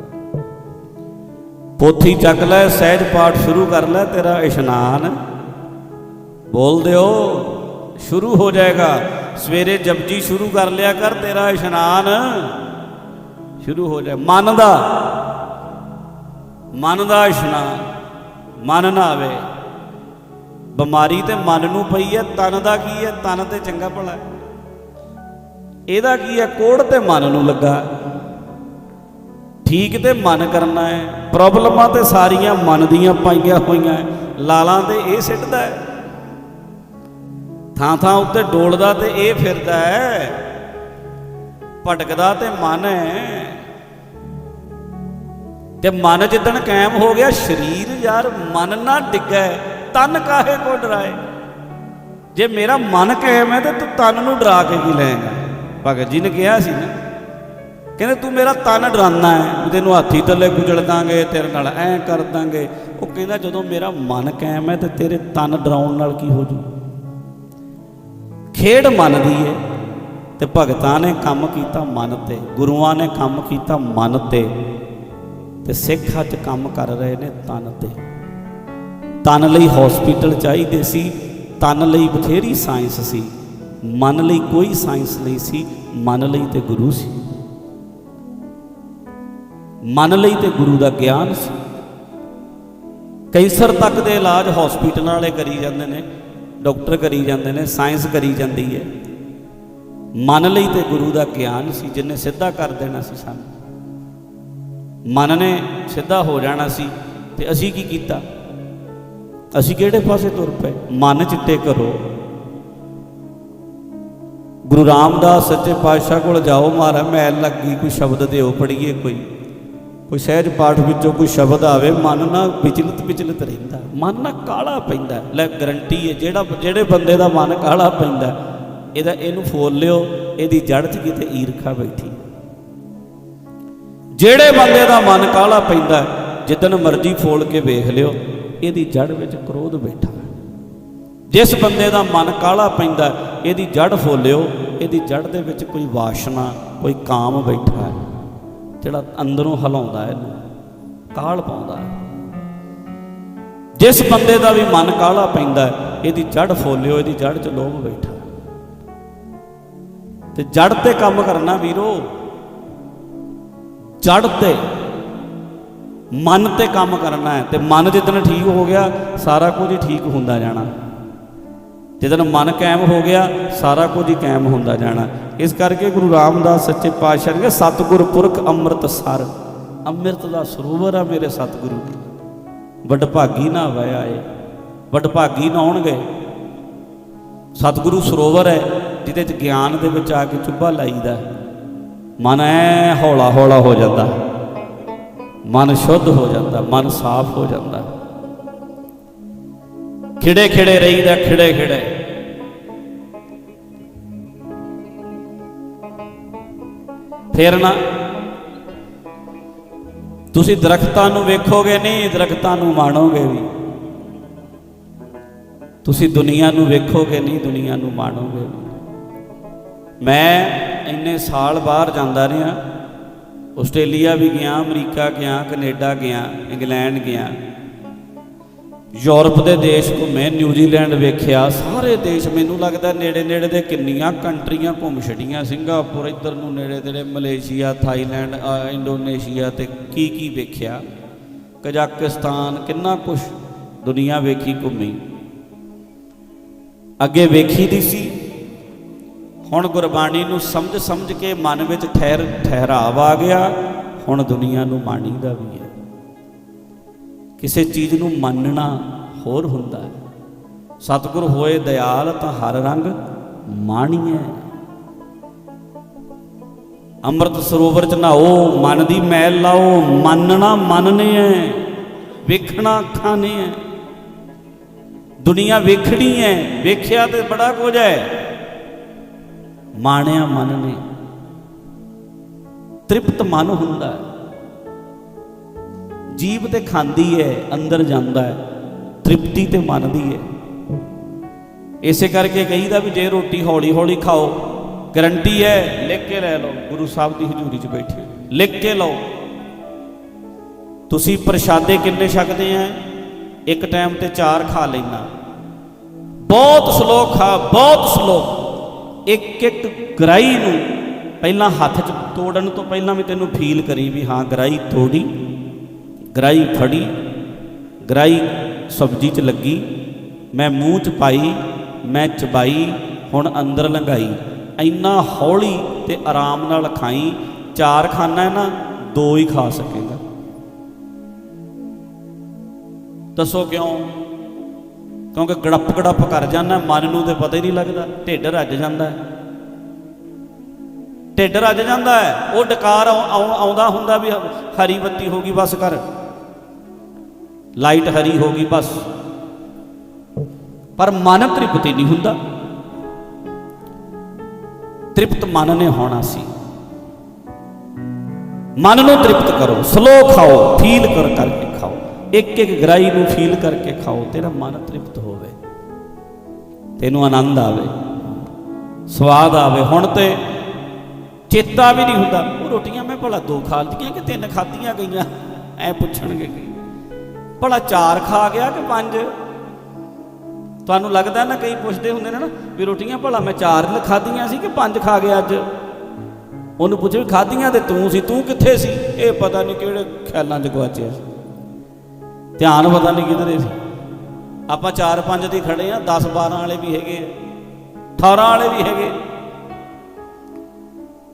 ਪੋਥੀ ਚੱਕ ਲੈ, ਸਹਿਜ ਪਾਠ ਸ਼ੁਰੂ ਕਰ ਲੈ, ਤੇਰਾ ਇਸ਼ਨਾਨ। ਬੋਲ ਦਿਓ, ਸ਼ੁਰੂ ਹੋ ਜਾਏਗਾ। ਸਵੇਰੇ ਜਪਜੀ ਸ਼ੁਰੂ ਕਰ ਲਿਆ ਕਰ, ਤੇਰਾ ਇਸ਼ਨਾਨ ਸ਼ੁਰੂ ਹੋ ਜਾ ਮਨ ਦਾ ਮਨ ਦਾ ਇਸ਼ਨਾਨ, ਮਨ ਨਾ ਆਵੇ। ਬਿਮਾਰੀ ਤੇ ਮਨ ਨੂੰ ਪਈ ਹੈ ਤਨ ਦਾ ਕੀ ਹੈ ਤਨ ਤੇ ਚੰਗਾ ਭਲਾ ਇਹਦਾ ਕੀ ਹੈ ਕੋੜ ਤੇ ਮਨ ਨੂੰ ਲੱਗਾ। ਠੀਕ ਤੇ ਮਨ ਕਰਨਾ ਹੈ ਪ੍ਰੋਬਲਮਾਂ ਤੇ ਸਾਰੀਆਂ ਮਨ ਦੀਆਂ ਪਾਈਆਂ ਹੋਈਆਂ ਲਾਲਾਂ ਤੇ ਇਹ ਸਿੱਟਦਾ ਹੈ ਥਾਂ ਥਾਂ ਉੱਤੇ ਡੋਲਦਾ ਤੇ ਇਹ ਫਿਰਦਾ ਹੈ। ਭਟਕਦਾ ਤੇ ਮਨ ਹੈ। ਤੇ ਮਨ ਜਿੱਦਣ ਕਾਇਮ ਹੋ ਗਿਆ, ਸਰੀਰ ਯਾਰ ਮਨ ਨਾ ਡਿੱਗੈ, ਤਨ ਕਾਹੇ ਕੋ ਡਰਾਏ? ਜੇ ਮੇਰਾ ਮਨ ਕਾਇਮ ਹੈ ਤੇ ਤੂੰ ਤਨ ਨੂੰ ਡਰਾ ਕੇ ਕੀ ਲੈਂਗਾ? ਭਗਤ ਜੀ ਨੇ ਕਿਹਾ ਸੀ ਨਾ, ਕਹਿੰਦੇ ਤੂੰ ਮੇਰਾ ਤਨ ਡਰਾਨਾ ਹੈ ਤੈਨੂੰ ਹਾਥੀ ਥੱਲੇ ਗੁਜਲ ਦਾਂਗੇ, ਤੇਰੇ ਨਾਲ ਐਂ ਕਰ ਦਾਂਗੇ। ਉਹ ਕਹਿੰਦਾ ਜਦੋਂ ਮੇਰਾ ਮਨ ਕਾਇਮ ਹੈ ਤੇ ਤੇਰੇ ਤਨ ਡਰਾਉਣ ਨਾਲ ਕੀ ਹੋ ਜੂ? ਖੇਡ ਮਨ ਦੀ ਹੈ ਤੇ ਭਗਤਾਂ ਨੇ ਕੰਮ ਕੀਤਾ ਮਨ ਤੇ, ਗੁਰੂਆਂ ਨੇ ਕੰਮ ਕੀਤਾ ਮਨ ਤੇ ਤੇ ਸਿੱਖ ਅੱਜ ਕੰਮ ਕਰ ਰਹੇ ਨੇ ਤਨ ਤੇ। ਤਨ ਲਈ ਹਸਪੀਟਲ ਚਾਹੀਦੇ ਸੀ, ਤਨ ਲਈ ਬਥੇਰੀ ਸਾਇੰਸ ਸੀ, ਮਨ ਲਈ ਕੋਈ ਸਾਇੰਸ ਨਹੀਂ ਸੀ, ਮਨ ਲਈ ਤੇ ਗੁਰੂ ਸੀ। ਮਨ ਲਈ ਤੇ ਗੁਰੂ ਦਾ ਗਿਆਨ ਸੀ। ਕੈਂਸਰ ਤੱਕ ਦੇ ਇਲਾਜ ਹਸਪੀਟਲਾਂ ਵਾਲੇ ਕਰੀ ਜਾਂਦੇ ਨੇ। ਡਾਕਟਰ ਕਰੀ ਜਾਂਦੇ ਨੇ, ਸਾਇੰਸ ਕਰੀ ਜਾਂਦੀ ਹੈ। ਮਨ ਲਈ ਤੇ ਗੁਰੂ ਦਾ ਗਿਆਨ ਸੀ, ਜਿਨੇ ਸਿੱਧਾ ਕਰ ਦੇਣਾ ਸੀ ਸਾਨੂੰ। ਮਨ ਨੇ ਸਿੱਧਾ ਹੋ ਜਾਣਾ ਸੀ, ਤੇ ਅਸੀਂ ਕੀ ਕੀਤਾ? ਅਸੀਂ ਕਿਹੜੇ ਪਾਸੇ ਤੁਰ ਪਏ? ਮਨ ਚਿੱਟੇ ਕਰੋ। ਗੁਰੂ ਰਾਮਦਾਸ ਸੱਚੇ ਪਾਤਸ਼ਾਹ ਕੋਲ ਜਾਓ ਮਾਰਾ ਮੈਲ ਲੱਗੀ ਕੋਈ ਸ਼ਬਦ ਦਿਓ ਪੜੀਏ ਕੋਈ। ਕੋਈ ਸਹਿਜ ਪਾਠ ਵਿੱਚੋਂ ਕੋਈ ਸ਼ਬਦ ਆਵੇ, ਮਨ ਨਾ ਵਿਚਲਿਤ ਵਿਚਲਿਤ ਰਹਿੰਦਾ, ਮਨ ਨਾ ਕਾਲਾ ਪੈਂਦਾ। ਲੈ ਗਰੰਟੀ ਹੈ, ਜਿਹੜਾ, ਜਿਹੜੇ ਬੰਦੇ ਦਾ ਮਨ ਕਾਲਾ ਪੈਂਦਾ, ਇਹਦਾ, ਇਹਨੂੰ ਫੋਲ ਲਿਓ, ਇਹਦੀ ਜੜ 'ਚ ਕਿਤੇ ਈਰਖਾ ਬੈਠੀ। ਜਿਹੜੇ ਬੰਦੇ ਦਾ ਮਨ ਕਾਲਾ ਪੈਂਦਾ ਜਿੱਦਨ ਮਰਜ਼ੀ ਫੋਲ ਕੇ ਵੇਖ ਲਿਓ, ਇਹਦੀ ਜੜ ਵਿੱਚ ਕ੍ਰੋਧ ਬੈਠਾ। ਜਿਸ ਬੰਦੇ ਦਾ ਮਨ ਕਾਲਾ ਪੈਂਦਾ, ਇਹਦੀ ਜੜ ਫੋਲਿਓ, ਇਹਦੀ ਜੜ ਦੇ ਵਿੱਚ ਕੋਈ ਵਾਸ਼ਨਾ, ਕੋਈ ਕਾਮ ਬੈਠਾ। ਹੈ ਜਿਹੜਾ ਅੰਦਰੋਂ ਹਲਾਉਂਦਾ ਹੈ ਕਾਲ ਪਾਉਂਦਾ ਹੈ। ਜਿਸ ਬੰਦੇ ਦਾ ਵੀ ਮਨ ਕਾਲਾ ਪੈਂਦਾ ਇਹਦੀ ਜੜ ਫੋਲਿਓ, ਇਹਦੀ ਜੜ 'ਚ ਲੋਭ ਬੈਠਾ ਤੇ ਜੜ ਤੇ ਕੰਮ ਕਰਨਾ ਵੀਰੋ ਜੜ ਤੇ ਮਨ ਤੇ ਕੰਮ ਕਰਨਾ ਹੈ ਤੇ ਮਨ ਜਿੱਦਣ ਠੀਕ ਹੋ ਗਿਆ, ਸਾਰਾ ਕੁਝ ਹੀ ਠੀਕ ਹੁੰਦਾ ਜਾਣਾ। ਜਿੱਦਣ ਮਨ ਕਾਇਮ ਹੋ ਗਿਆ, ਸਾਰਾ ਕੁਝ ਹੀ ਕਾਇਮ ਹੁੰਦਾ ਜਾਣਾ। ਇਸ ਕਰਕੇ ਗੁਰੂ ਰਾਮਦਾਸ ਸੱਚੇ ਪਾਤਸ਼ਾਹ ਨੇ ਸਤਿਗੁਰ ਪੁਰਖ ਅੰਮ੍ਰਿਤ ਸਰ। ਅੰਮ੍ਰਿਤ ਦਾ ਸਰੋਵਰ ਆ ਮੇਰੇ ਸਤਿਗੁਰੂ ਵਡਭਾਗੀ ਨਾ ਹੋਇਆ ਏ ਵਡਭਾਗੀ ਨਾ ਹੋਣਗੇ ਸਤਿਗੁਰੂ ਸਰੋਵਰ ਹੈ, ਜਿਹਦੇ ਚ ਗਿਆਨ ਦੇ ਵਿੱਚ ਆ ਕੇ ਚੁੱਭਾ ਲਾਈਦਾ। ਮਨ ਐ ਹੌਲਾ ਹੌਲਾ ਹੋ ਜਾਂਦਾ। ਮਨ ਸ਼ੁੱਧ ਹੋ ਜਾਂਦਾ, ਮਨ ਸਾਫ਼ ਹੋ ਜਾਂਦਾ। ਖਿੜੇ ਖਿੜੇ ਰਹੀਦਾ, ਖਿੜੇ ਖਿੜੇ। ਫਿਰ ਨਾ। ਤੁਸੀਂ ਦਰਖਤਾਂ ਨੂੰ ਵੇਖੋਗੇ ਨਹੀਂ, ਦਰਖਤਾਂ ਨੂੰ ਮਾਣੋਗੇ ਵੀ। ਤੁਸੀਂ ਦੁਨੀਆ ਨੂੰ ਵੇਖੋਗੇ ਨਹੀਂ, ਦੁਨੀਆ ਨੂੰ ਮਾਣੋਗੇ ਵੀ। ਮੈਂ ਇੰਨੇ ਸਾਲ ਬਾਹਰ ਜਾਂਦਾ ਰਿਹਾ, ਆਸਟ੍ਰੇਲੀਆ ਵੀ ਗਿਆ, ਅਮਰੀਕਾ ਗਿਆ, ਕੈਨੇਡਾ ਗਿਆ, ਇੰਗਲੈਂਡ ਗਿਆ। ਯੂਰਪ ਦੇ ਦੇਸ਼ ਘੁੰਮੇ, ਨਿਊਜ਼ੀਲੈਂਡ ਵੇਖਿਆ, ਸਾਰੇ ਦੇਸ਼ ਮੈਨੂੰ ਲੱਗਦਾ ਨੇੜੇ ਨੇੜੇ ਦੇ ਕਿੰਨੀਆਂ ਕੰਟਰੀਆਂ ਘੁੰਮ ਛੜੀਆਂ ਸਿੰਗਾਪੁਰ ਇੱਧਰ ਨੂੰ ਨੇੜੇ ਤੇੜੇ, ਮਲੇਸ਼ੀਆ, ਥਾਈਲੈਂਡ ਇੰਡੋਨੇਸ਼ੀਆ ਤੇ ਕੀ ਕੀ ਵੇਖਿਆ? ਕਜ਼ਾਕਿਸਤਾਨ, ਕਿੰਨਾ ਕੁਝ ਦੁਨੀਆ ਵੇਖੀ ਘੁੰਮੀ। ਅੱਗੇ ਵੇਖੀ ਦੀ ਸੀ। ਹੁਣ ਗੁਰਬਾਣੀ ਨੂੰ ਸਮਝ ਸਮਝ ਕੇ ਮਨ ਵਿੱਚ ਠਹਿਰ, ਠਹਿਰਾਵ ਆ ਗਿਆ। ਹੁਣ ਦੁਨੀਆ ਨੂੰ ਮਾਣੀਦਾ ਵੀ ਹੈ। ਕਿਸੇ ਚੀਜ਼ ਨੂੰ ਮੰਨਣਾ ਹੋਰ ਹੁੰਦਾ ਹੈ। ਸਤਿਗੁਰ ਹੋਏ ਦਇਆਲ ਤਾਂ ਹਰ ਰੰਗ ਮਾਣੀਐ। ਅੰਮ੍ਰਿਤ ਸਰੋਵਰ ਚ ਨਹਾਓ, ਮਨ ਦੀ ਮੈਲ ਲਾਓ, ਮੰਨਣਾ ਮੰਨਨੇ ਐ ਵੇਖਣਾ ਅੱਖਾਂ ਨੇ ਐ ਦੁਨੀਆ ਵੇਖਣੀ ਐ ਵੇਖਿਆ ਤੇ ਬੜਾ ਕੁਝ ਐ ਮਾਣਿਆ ਮਨ ਨੇ ਤ੍ਰਿਪਤ ਮਨ ਹੁੰਦਾ ਹੈ। ਜੀਭ ਤੇ ਖਾਂਦੀ ਹੈ, ਅੰਦਰ ਜਾਂਦਾ ਹੈ, ਤ੍ਰਿਪਤੀ ਤੇ ਮੰਨਦੀ ਹੈ। ਇਸੇ ਕਰਕੇ ਕਹੀਦਾ ਵੀ ਜੇ ਰੋਟੀ ਹੌਲੀ ਹੌਲੀ ਖਾਓ, ਗਰੰਟੀ ਹੈ, ਲਿਖ ਕੇ ਲੈ ਲਓ, ਗੁਰੂ ਸਾਹਿਬ ਦੀ ਹਜ਼ੂਰੀ 'ਚ ਬੈਠੇ ਲਿਖ ਕੇ ਲਓ। ਤੁਸੀਂ ਪ੍ਰਸ਼ਾਦੇ ਕਿੰਨੇ ਛਕਦੇ ਆ? ਇੱਕ ਟਾਈਮ ਤੇ ਚਾਰ ਖਾ ਲੈਣਾ ਬਹੁਤ ਸਲੋ ਖਾ, ਬਹੁਤ ਸਲੋ ਇੱਕ ਇੱਕ ਗਰਾਈ ਨੂੰ ਪਹਿਲਾਂ ਹੱਥ 'ਚ ਤੋੜਨ ਤੋਂ ਪਹਿਲਾਂ ਵੀ ਤੈਨੂੰ ਫੀਲ ਕਰੀ ਵੀ ਹਾਂ, ਗਰਾਈ ਤੋੜੀ ਗਰਾਈ ਫੜੀ, ਗਰਾਈ ਸਬਜ਼ੀ 'ਚ ਲੱਗੀ, ਮੈਂ ਮੂੰਹ 'ਚ ਪਾਈ, ਮੈਂ ਚਬਾਈ, ਹੁਣ ਅੰਦਰ ਲੰਘਾਈ। ਇੰਨਾ ਹੌਲੀ ਤੇ ਆਰਾਮ ਨਾਲ ਖਾਈ, ਚਾਰ ਖਾਣਾ ਹੈ ਨਾ, ਦੋ ਹੀ ਖਾ ਸਕੇਗਾ। ਦੱਸੋ ਕਿਉਂ? ਕਿਉਂਕਿ ਗੜੱਪ ਗੜੱਪ ਕਰ ਜਾਂਦਾ, ਮਨ ਨੂੰ ਤੇ ਪਤਾ ਹੀ ਨਹੀਂ ਲੱਗਦਾ, ਢਿੱਡ ਰੱਜ ਜਾਂਦਾ ਹੈ। ਢਿੱਡ ਰੱਜ ਜਾਂਦਾ ਹੈ, ਉਹ ਡਕਾਰ ਆਉਂਦਾ ਹੁੰਦਾ ਵੀ ਹਰੀ ਬੱਤੀ ਹੋ ਗਈ, ਬਸ ਕਰ। ਲਾਈਟ ਹਰੀ ਹੋ ਗਈ ਬਸ। ਪਰ ਮਨ ਤ੍ਰਿਪਤੀ ਨਹੀਂ ਹੁੰਦਾ। ਤ੍ਰਿਪਤ ਮਨ ਨੇ ਹੋਣਾ ਸੀ। ਮਨ ਨੂੰ ਤ੍ਰਿਪਤ ਕਰੋ, ਸਲੋ ਖਾਓ, ਫੀਲ ਕਰ ਕਰਕੇ ਖਾਓ। ਇੱਕ ਇੱਕ ਗਰਾਈ ਨੂੰ ਫੀਲ ਕਰਕੇ ਖਾਓ, ਤੇਰਾ ਮਨ ਤ੍ਰਿਪਤ ਹੋਵੇ। ਤੈਨੂੰ ਆਨੰਦ ਆਵੇ, ਸਵਾਦ ਆਵੇ। ਹੁਣ ਤੇ ਚੇਤਾ ਵੀ ਨਹੀਂ ਹੁੰਦਾ, ਉਹ ਰੋਟੀਆਂ ਮੈਂ ਭਲਾ ਦੋ ਖਾ ਲਈਆਂ ਕਿ ਤਿੰਨ ਖਾਧੀਆਂ ਗਈਆਂ? ਐ ਪੁੱਛਣਗੇ ਕੀ ਭਲਾ ਚਾਰ ਖਾ ਗਿਆ ਕਿ ਪੰਜ? ਤੁਹਾਨੂੰ ਲੱਗਦਾ ਨਾ ਕਈ ਪੁੱਛਦੇ ਹੁੰਦੇ ਨੇ ਨਾ ਵੀ ਰੋਟੀਆਂ ਭਲਾ ਮੈਂ ਚਾਰ ਖਾਧੀਆਂ ਸੀ ਕਿ ਪੰਜ ਖਾ ਗਿਆ ਅੱਜ? ਉਹਨੂੰ ਪੁੱਛੇ ਵੀ ਖਾਧੀਆਂ ਤੇ ਤੂੰ ਸੀ, ਤੂੰ ਕਿੱਥੇ ਸੀ? ਇਹ ਪਤਾ ਨਹੀਂ ਕਿਹੜੇ ਖਿਆਲਾਂ 'ਚ ਗਵਾਚਿਆ ਸੀ। ਧਿਆਨ ਪਤਾ ਨਹੀਂ ਕਿਧਰੇ ਸੀ। ਆਪਾਂ ਚਾਰ ਪੰਜ ਦੀ ਖੜੇ ਆ 10 12 ਵਾਲੇ ਵੀ ਹੈਗੇ ਆ 18 ਵਾਲੇ ਵੀ ਹੈਗੇ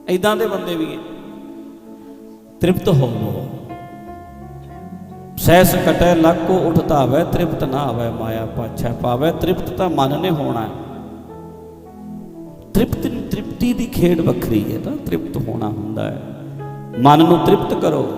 ਐਦਾਂ ਦੇ ਬੰਦੇ ਵੀ ਹੈ ਤ੍ਰਿਪਤ ਹੋਵੋ। ਸਹਿਸ ਕਟੈ, ਲਾਕੋ ਉਠ ਤ੍ਰਿਪਤ ਨਾ ਆਵੈ, ਮਾਇਆ ਪਾਛੈ ਪਾਵੈ। ਤ੍ਰਿਪਤ ਤਾਂ ਮਨ ਨੇ ਹੋਣਾ ਹੈ। ਤ੍ਰਿਪਤ ਤ੍ਰਿਪਤੀ ਦੀ ਖੇਡ ਵੱਖਰੀ ਹੈ ਤਾਂ ਤ੍ਰਿਪਤ ਹੋਣਾ ਹੁੰਦਾ ਹੈ। ਮਨ ਨੂੰ ਤ੍ਰਿਪਤ ਕਰੋ।